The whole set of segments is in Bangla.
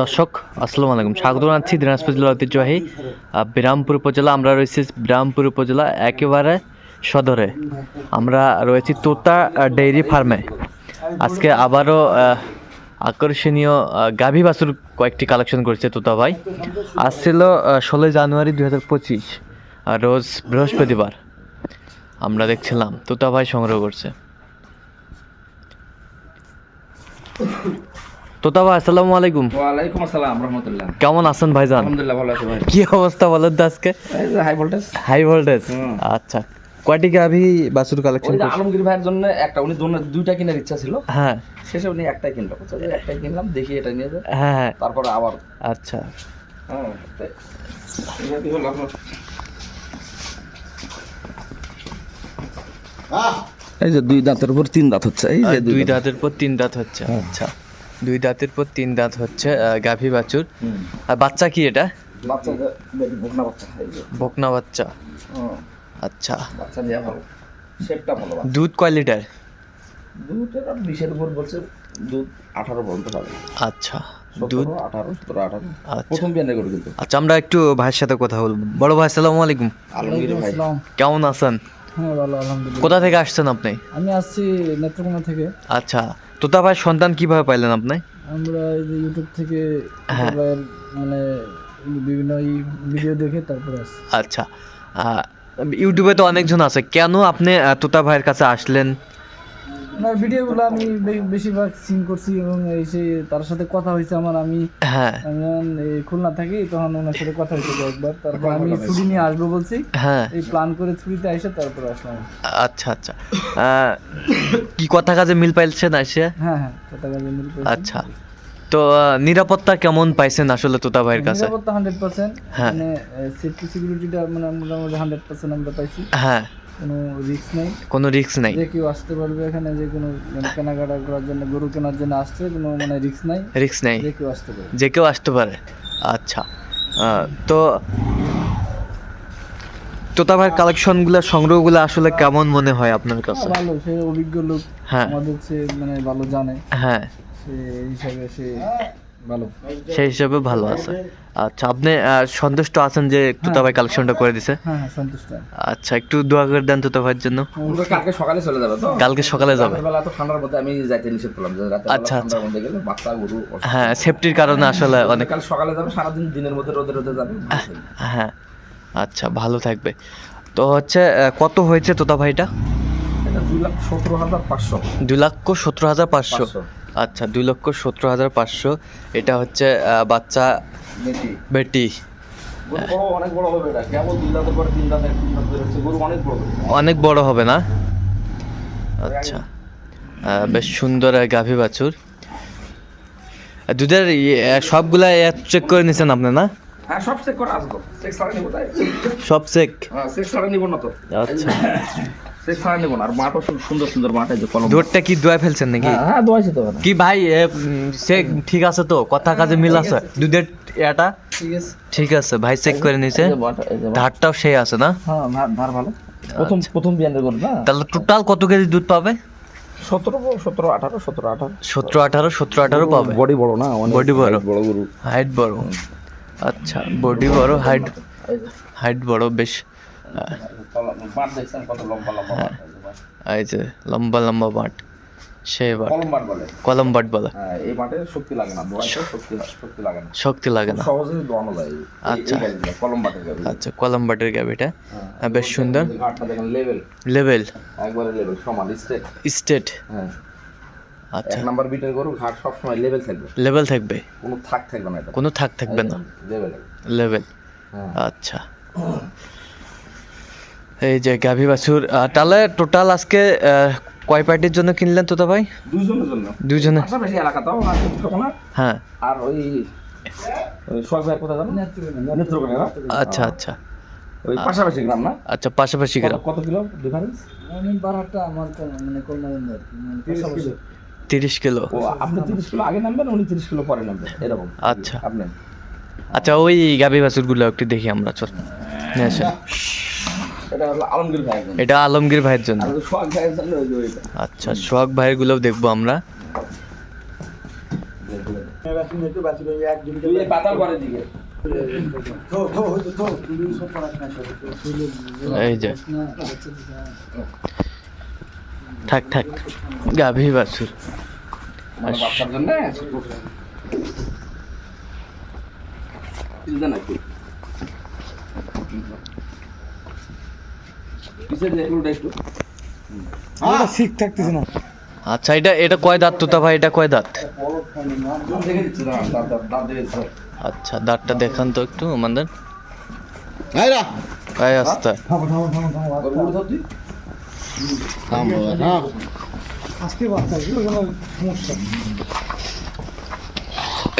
দর্শক, আসসালামু আলাইকুম। স্বাগত জানাচ্ছি দিনাজপুর জেলার ঐতিহ্যবাহী বিরামপুর উপজেলা। আমরা রয়েছি বিরামপুর উপজেলা, একেবারে সদরে। আমরা রয়েছি তোতা ডেইরি ফার্মে। আজকে আবারও আকর্ষণীয় গাভী বাছুর কয়েকটি কালেকশন করেছে তোতা ভাই। আজ ছিল ষোলোই জানুয়ারি দুই হাজার পঁচিশ রোজ বৃহস্পতিবার। আমরা দেখছিলাম, তোতা ভাই সংগ্রহ করছে। তোতা আসসালামু আলাইকুম। ওয়ালাইকুম আসসালাম রহমতুল্লাহ। কেমন আছেন ভাইজান? আলহামদুলিল্লাহ ভালো আছি ভাই। কি অবস্থা বলেন তো আজকে? হাই ভোল্টেজ হাই ভোল্টেজ আচ্ছা। কয়টি গাভি বাছুর কালেকশন ওই আলমগীর ভাইয়ের জন্য একটা উনি দুইটা কেনার ইচ্ছা ছিল। হ্যাঁ। শেষে উনি একটাই কিনলো। একটাই কিনলাম দেখি এটা নিয়ে যায় হ্যাঁ হ্যাঁ। তারপরে আবার। আচ্ছা। হ্যাঁ। এই যে দুই দাঁতের উপর তিন দাঁত হচ্ছে এই যে দুই দাঁতের পর তিন দাঁত হচ্ছে আচ্ছা। দুই দাঁতের পর তিন দাঁত হচ্ছে গাভী বাছুর। আর বাচ্চা কি এটা? বাচ্চা বকনা বাচ্চা আচ্ছা। দুধ কয় লিটার? দুধ বিশের উপর বলছে দুধ আঠারো পর্যন্ত পাবে। আচ্ছা। দুধ আঠারো সতেরো আঠারো। আচ্ছা। প্রথম বিয়ানে করে কিন্তু। আচ্ছা আমরা একটু ভাইয়ের সাথে কথা বলব। বড় ভাই আসসালামু আলাইকুম। আলমগীর ভাই। কেমন আছেন? হ্যাঁ ভালো আলহামদুলিল্লাহ। কোথা থেকে আসছেন আপনি? আমি আসছি নেত্রকোনা থেকে। আচ্ছা। তোতা ভাই সন্তান কীভাবে পাইলেন আপনি? আমরা এই যে ইউটিউব থেকে হ্যাঁ। মানে বিভিন্ন ভিডিও দেখে তারপর আসছি। আচ্ছা আহ, ইউটিউবে তো অনেকজন আছে। কেন আপনি আহ, তোতা ভাইয়ের কাছে আসলেন? ওনার ভিডিওগুলো আমি বেশিরভাগ সিন করছি এবং এই সেই তার সাথে কথা হয়েছে আমার আমি হ্যাঁ। আমি যখন খুলনা থাকি তখন ওনার সাথে কথা হয়েছে একবার তারপর আমি ছুটি নিয়ে আসব বলছি। হ্যাঁ। এই প্ল্যান করে ছুটিতে এসে তারপর আসলাম। আচ্ছা আচ্ছা। কি কথা কাজে মিল পাইছেন আসে হ্যাঁ হ্যাঁ কথা কাজে মিল পেয়েছি। আচ্ছা। তো নিরাপত্তা কেমন পাইছেন আসলে তোতা ভাইয়ের কাছে? নিরাপত্তা হান্ড্রেড পার্সেন্ট হ্যাঁ। মানে সেফটি সিকিউরিটিটা মানে মোটামুটি হান্ড্রেড পার্সেন্ট আমরা পাইছি। হ্যাঁ। কোনো রিস্ক নেই। কোনো রিস্ক নাই। যে কেউ আসতে পারবে এখানে যে কোনো মানে কেনাকাটা করার জন্য গরু কেনার জন্য আসছে কোনো মানে রিস্ক নাই। রিস্ক নাই। যে কেউ আসতে পারে যে কেউ আসতে পারে। আচ্ছা। তো তোতা ভাইয়ের কালেকশনগুলো সংগ্রহগুলো আসলে কেমন মনে হয় আপনার কাছে? ভালো সে অভিজ্ঞ লোক। হ্যাঁ। আমাদের সে মানে ভালো জানে। হ্যাঁ। সে এই হিসাবে সে ভালো। সেই হিসাবে ভালো আছে। আচ্ছা আপনি সন্তুষ্ট আছেন যে তোতা ভাই কালেকশনটা করে দিছে? হ্যাঁ হ্যাঁ। আচ্ছা একটু দোয়া করে দেন তোতা ভাইয়ের জন্য কালকে সকালে চলে যাবে তো? কালকে সকালে যাবে। বেলা তো ঠান্ডার মধ্যে আমি যাইতে নিষেধ করলাম যে আচ্ছা, গেলে বাচ্চা গরু হ্যাঁ সেফটির কারণে আসলে অনেক কাল সকালে যাবে সারাদিন দিনের মধ্যে রোদে রোদে যাবে। হ্যাঁ আচ্ছা ভালো থাকবে। তো হচ্ছে আহ, কত হয়েছে তোতা ভাইটা দুই লাখ সতেরো হাজার পাঁচশো। দুই লক্ষ সতেরো হাজার পাঁচশো। আচ্ছা দুই লক্ষ সতেরো হাজার পাঁচশো। এটা হচ্ছে বাচ্চা বেটি। অনেক বড় হবে না? আচ্ছা। বেশ সুন্দর গাভী বাছুর। দুধের সবগুলা চেক করে নিছেন আপনি না? হ্যাঁ সব চেক করে আসব চেক ছাড়া নিবো তাই? সব চেক হ্যাঁ চেক ছাড়া নিবো না তো। আচ্ছা। চেক ছাড়া নিবো না আর মাঠও সুন্দর সুন্দর মাঠ যে কলম। দুধটা কি দোয়া ফেলছেন নাকি? হ্যাঁ হ্যাঁ দোয়াইছে তো কি ভাই চেক ঠিক আছে তো? কথা কাজে মিল আছে? দুধের এটা ঠিক আছে। ভাই চেক করে নিছে। ধারটাও সেই আছে না? হ্যাঁ ধার ভালো। প্রথম প্রথম বিয়ানের গরু না? তাহলে টোটাল কত কেজি দুধ পাবে? সতেরো সতেরো আঠারো সতেরো আঠারো। সতেরো আঠারো সতেরো আঠারো পাবে। বডি বড় না বড়। বড় গরু। হাইট বড়। আচ্ছা বডি বড় হাইট হাইট বড় বেশ। এই যে লম্বা লম্বা বাট সে বাট কলম বলে। বাট বলে। হ্যাঁ এই শক্তি লাগে না শক্তি শক্তি লাগে না। শক্তি লাগে না। সহজেই দোয়ানো যায় আচ্ছা। কলম আচ্ছা কলম বাটের গাবিটা হ্যাঁ, বেশ সুন্দর। লেভেল লেভেল একবারে লেভেল সমান স্টেট স্টেট হ্যাঁ। আচ্ছা। এক নাম্বার বিটের গরু ঘাট সবসময় লেভেল থাকবে। লেভেল থাকবে? কোনো থাক থাকবে না এটা। কোনো থাক থাকবে না? লেভেল লেভেল হ্যাঁ। আচ্ছা। এই যে গাভী বাছুর তাহলে টোটাল আজকে কয় পার্টির জন্য কিনলেন তোতা ভাই? দুইজনের জন্য। দুজনে হ্যাঁ। আর ওই না আচ্ছা আচ্ছা। ওই পাশাপাশি গ্রাম না? আচ্ছা পাশাপাশি গ্রাম। কত- কিলো ডিফারেন্স বারোটা আমার মানে মানে। তিরিশ কিলো। আপনি তিরিশ কিলো আগে নামবেন উনি তিরিশ কিলো পরে নামবেন এরকম। আচ্ছা। আপনি। আচ্ছা ওই গাভী বাছুরগুলো একটু দেখি আমরা চল। আসেন। এটা আলমগীর ভাইয়ের জন্য। আচ্ছা সোহাগ ভাইয়ের গুলোও দেখব আমরা। এই যে। থাক থাক গাভী বাছুর। মানে জন্য তিলটা নাকি পিছের যে এগুলোটা একটু ঠিক থাকতেছে না। আচ্ছা এটা এটা কয় দাঁত তোতা ভাই? এটা কয় দাঁত? আচ্ছা দাঁতটা দেখান তো একটু আমাদের আস্তে সমস্যা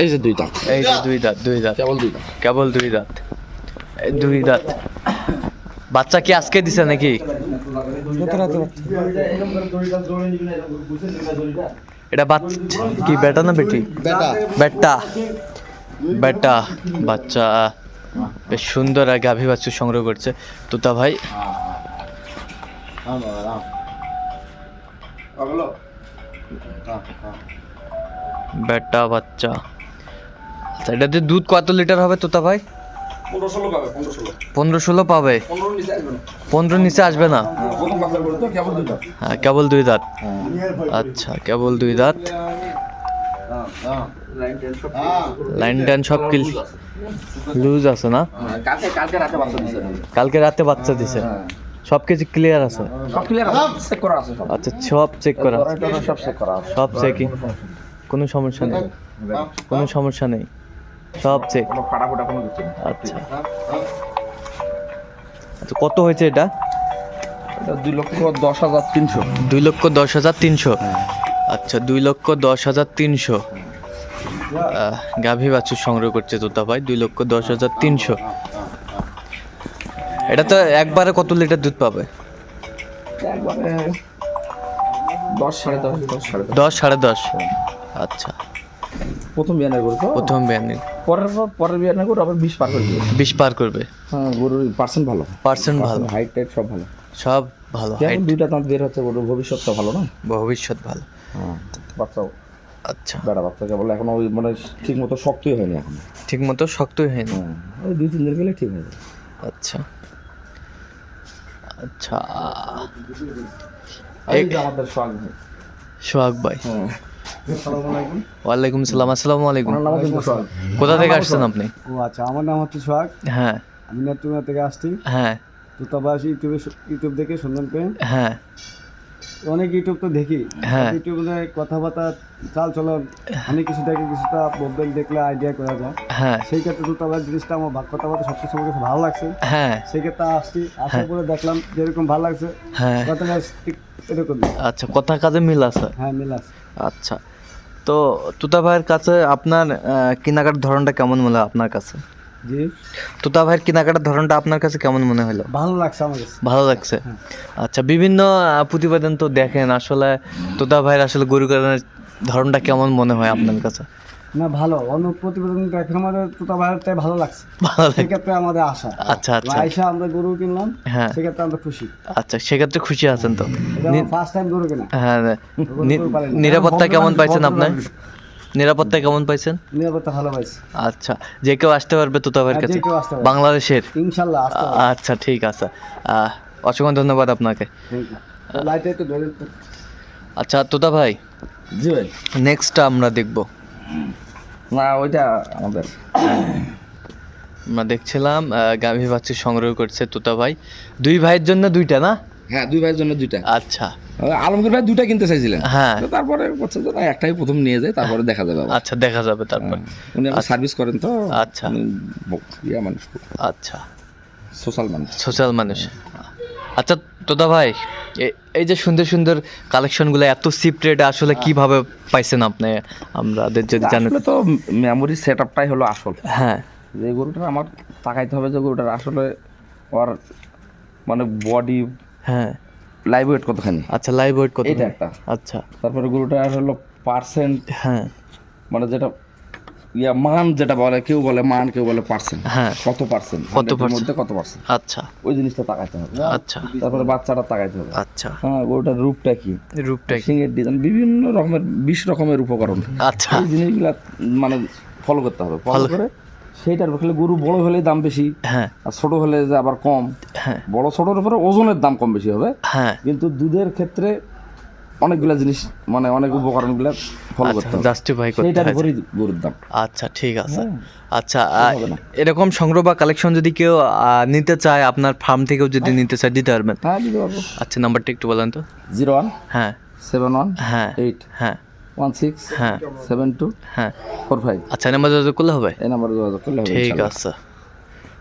এই যে দুই দাঁত। এই যে দুই দাঁত দুই দাঁত। কেবল দুই দাঁত। কেবল দুই দাঁত। এই দুই দাঁত। বাচ্চা কি আজকে দিছে নাকি? এটা বাচ্চা কি, বেটা না বেটি? বেটা। বেটা, বাচ্চা। বেশ সুন্দর আর গাভী বাচ্চা সংগ্রহ করছে। তোতা ভাই। বেটা, বাচ্চা। আচ্ছা এটাতে দুধ কত লিটার হবে তোতা ভাই? পনেরো ষোলো পাবে পনেরো নিচে আসবে না। হ্যাঁ, কেবল দুই দাঁত। হ্যাঁ দাঁত। আচ্ছা কেবল দুই দাঁত। লাইন টাইন সব কিল লুজ আছে না? হ্যাঁ, কালকে রাতে বাচ্চা দিছে। হ্যাঁ। সব কিছু ক্লিয়ার আছে? সব ক্লিয়ার চেক করা আছে আচ্ছা সব চেক করা আছে। সব চেক করা সব চেকিং কোনো সমস্যা নেই। কোনো সমস্যা নেই। সব চেক কোনো ফাটা ফোটা কোনো কিছু আচ্ছা। আচ্ছা কত হয়েছে এটা? এটা দুই লক্ষ দশ হাজার তিনশো। দুই লক্ষ দশ হাজার তিনশো? আচ্ছা দুই লক্ষ দশ হাজার তিনশো। গাভী বাছুর সংগ্রহ করছে তোতা ভাই দুই লক্ষ দশ হাজার তিনশো। এটা তো একবারে কত লিটার দুধ পাবে? দশ সাড়ে দশ দশ সাড়ে দশ। দশ সাড়ে দশ। আচ্ছা। প্রথম বিয়ানের গরু তো? প্রথম বিয়ানি। পরের পর পরের বিয়ানের গরু আবার বিশ পার করে দিয়ে বিশ পার করবে। হ্যাঁ গরুর পার্সেন্ট ভালো। পার্সেন্ট ভালো। হাইট টাইট সব ভালো। সব ভালো height, দুইটা দাঁত বের হচ্ছে গরুর? ভবিষ্যৎটা ভালো না? ভবিষ্যৎ ভালো। হ্যাঁ বাচ্চাও। আচ্ছা। বেড়া বাচ্চাকে বলে এখনও ওই মানে ঠিক মতো শক্তই হয়নি এখন। ঠিক মতো শক্তই হয়নি। হ্যাঁ ওই দুই তিন দিন গেলে ঠিক হয়ে যাবে। আচ্ছা। আচ্ছা। এই আমাদের সোহাগ ভাই। সোহাগ ভাই। হ্যাঁ। ওয়ালাইকুম সালাম আসসালামু আলাইকুম। কোথা থেকে আসছেন আপনি? ও আচ্ছা আমার নাম হচ্ছে সোহাগ। হ্যাঁ। আমি নেত্রকোনা থেকে আসছি। হ্যাঁ। দূতাবাস ইউটিউবে ইউটিউব দেখে সন্ধান পেয়ে। হ্যাঁ। অনেক ইউটিউব তো দেখি। হ্যাঁ। ইউটিউবে কথাবার্তা চাল চলন অনেক কিছু দেখে কিছুটা মোবাইল দেখলে আইডিয়া করা যায়। হ্যাঁ। সেই ক্ষেত্রে দূতাবাস জিনিসটা আমার ভাগ কথাবার্তা সব কিছু আমার ভালো লাগছে। হ্যাঁ। সেই ক্ষেত্রে আসছি আসার পরে দেখলাম যেরকম ভালো লাগছে। হ্যাঁ। এরকম আচ্ছা কথা কাজে মিল আছে। হ্যাঁ মিল আছে। আচ্ছা। তো তুতা ভাইয়ের কাছে আপনার কেনাকাটার ধরনটা কেমন মনে হয় আপনার কাছে? জি। তুতা ভাইয়ের কেনাকাটার ধরনটা আপনার কাছে কেমন মনে হলো? ভালো লাগছে আমার কাছে। ভালো লাগছে? আচ্ছা বিভিন্ন আহ, প্রতিবেদন তো দেখেন আসলে তোতা ভাইয়ের আসলে গরু কেনার ধরনটা কেমন মনে হয় আপনার কাছে? না ভালো। অন্য প্রতিবেদন দেখে আমাদের তোতা ভাইয়েরটাই ভালো লাগছে। ভালো লাগে সেক্ষেত্রে আমাদের আশা। আচ্ছা আচ্ছা। আইসা আমরা গরু কিনলাম হ্যাঁ। সেক্ষেত্রে আমরা খুশি। আচ্ছা সেক্ষেত্রে খুশি আছেন তো? ফার্স্ট টাইম গরু কেনা। হ্যাঁ নিরাপত্তা কেমন পাইছেন আপনার? নিরাপত্তা কেমন পাইছেন? নিরাপত্তা ভালো পাইছি। আচ্ছা যে কেউ আসতে পারবে তোতা ভাইয়ের হ্যাঁ, কাছে। বাংলাদেশের। ইনশাল্লাহ আচ্ছা ঠিক আছে। অসংখ্য ধন্যবাদ আপনাকে। আচ্ছা তোতা ভাই জি ভাই। নেক্সট আমরা দেখব। না ওইটা আমাদের। আমরা দেখছিলাম গাভী বাচ্চা সংগ্রহ করছে তোতা ভাই। দুই ভাইয়ের জন্য দুইটা না? হ্যাঁ দুই ভাইয়ের জন্য দুইটা। আচ্ছা। আলমগীর ভাই দুইটা কিনতে চাইছিলেন। হ্যাঁ। তারপরে বলছে যে না একটাই প্রথম নিয়ে যায় তারপরে দেখা যাবে আচ্ছা দেখা যাবে তারপর। উনি আবার সার্ভিস করেন তো আচ্ছা। উনি ইয়া মানুষ। আচ্ছা। সোশ্যাল মানুষ। সোশ্যাল মানুষ। আচ্ছা তোদা ভাই এই যে সুন্দর সুন্দর কালেকশনগুলো এত চিপ রেটে আসলে কীভাবে পাইছেন আপনি? আমাদের যদি জানেন তো মেমোরি সেট আপটাই হলো আসল। হ্যাঁ। যে গরুটার আমার তাকাইতে হবে যে গরুটার আসলে ওর মানে বডি হ্যাঁ। লাইভ ওয়েট কতখানি? আচ্ছা লাইভ ওয়েট কত এইটা একটা। আচ্ছা। তারপরে গরুটার হলো পার্সেন্ট হ্যাঁ। মানে যেটা ইয়া মান যেটা বলে কেউ বলে মান কেউ বলে পার্সেন্ট হ্যাঁ। কত পার্সেন্ট কত? মধ্যে কত পার্সেন্ট আচ্ছা। ওই জিনিসটা তাকাইতে হবে আচ্ছা। তারপরে বাচ্চাটা তাকাইতে হবে। আচ্ছা। হ্যাঁ গরুটার রূপটা কি? রূপটা কি? সিংয়ের ডিজাইন বিভিন্ন রকমের বিশ রকমের উপকরণ। আচ্ছা। এই জিনিসগুলা মানে ফলো করতে হবে। ফলো করে সেইটার খেলে গরু বড় হলে দাম বেশি হ্যাঁ। আর ছোট হলে যে আবার কম হ্যাঁ। বড় ছোটর উপরে ওজনের দাম কম বেশি হবে। হ্যাঁ। কিন্তু দুধের ক্ষেত্রে অনেকগুলা জিনিস মানে অনেক উপকরণগুলা ফলো করতে হবে। জাস্টিফাই করতে হয়। উপরেই গরুর দাম। আচ্ছা ঠিক আছে। হ্যাঁ। আচ্ছা এরকম সংগ্রহ বা কালেকশন যদি কেউ নিতে চায় আপনার ফার্ম থেকেও যদি নিতে চায় দিতে পারবেন? হ্যাঁ দিতে পারব। আচ্ছা নাম্বারটা একটু বলেন তো। জিরো ওয়ান হ্যাঁ। সেভেন ওয়ান হ্যাঁ। এইট হ্যাঁ। ওয়ান সিক্স হ্যাঁ। সেভেন টু হ্যাঁ। Four five. আচ্ছা নাম্বার যোগাযোগ করলে হবে? এই নাম্বারে যোগাযোগ করলে হবে ঠিক আছে।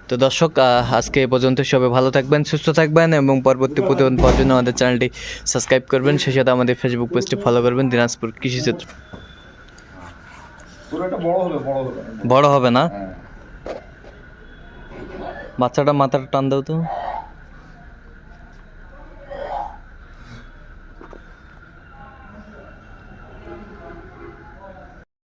তো দর্শক আজকে এ পর্যন্ত সবাই ভালো থাকবেন সুস্থ থাকবেন এবং পরবর্তী প্রতিবেদন পাওয়ার জন্য আমাদের চ্যানেলটি সাবস্ক্রাইব করবেন। সেই সাথে আমাদের ফেসবুক পেজটি ফলো করবেন দিনাজপুর কৃষি ক্ষেত্র বড় হবে না? হ্যাঁ। বাচ্চাটা মাথাটা টান দাও তো।